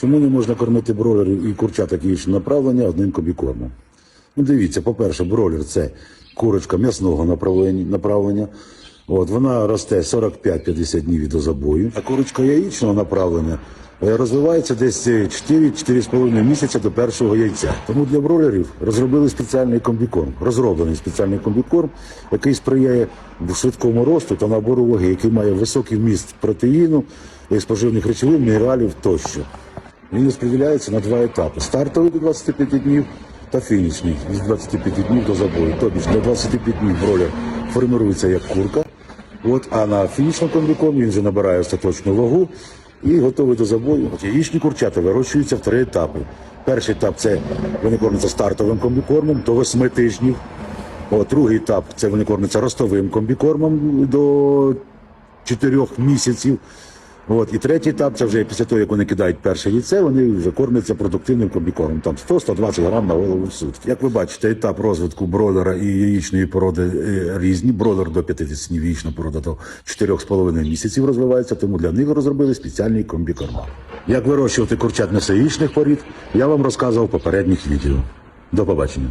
Чому не можна кормити бройлерів і курчат яєчне направлення одним комбікормом? Ну, дивіться, по-перше, бройлер це курочка м'ясного направлення. От, вона росте 45-50 днів від забою, а курочка яєчного направлення е, розвивається десь 4-4,5 місяця до першого яйця. Тому для бройлерів розробили спеціальний комбікорм, розроблений спеціальний комбікорм, який сприяє швидкому росту та набору ваги, який має високий вміст протеїну, і споживних речовин, мінералів тощо. Він розподіляється на два етапи: стартовий до 25 днів та фінішний з 25 днів до забою. Тобто для 25 днів бройлер формирується як курка. От, а на фінішному комбікормі він вже набирає остаточну вагу і готовий до забою. От яєчні курчата вирощуються в три етапи. Перший етап це вони кормляться стартовим комбікормом до 8 тижнів. От, другий етап це вони кормляться ростовим комбікормом до 4 місяців. От, і третій етап це вже після того, як вони кидають перше яйце, вони вже кормляться продуктивним комбікормом. Там 100-120 грам на голову в сутки. Як ви бачите, етап розвитку бройлера і яєчної породи е, різні. Бройлер до 50 днів, яєчна порода до 4,5 місяців розвивається, тому для них розробили спеціальний комбікорма. Як вирощувати курчат несоїчних порід, я вам розказував в попередніх відео. До побачення.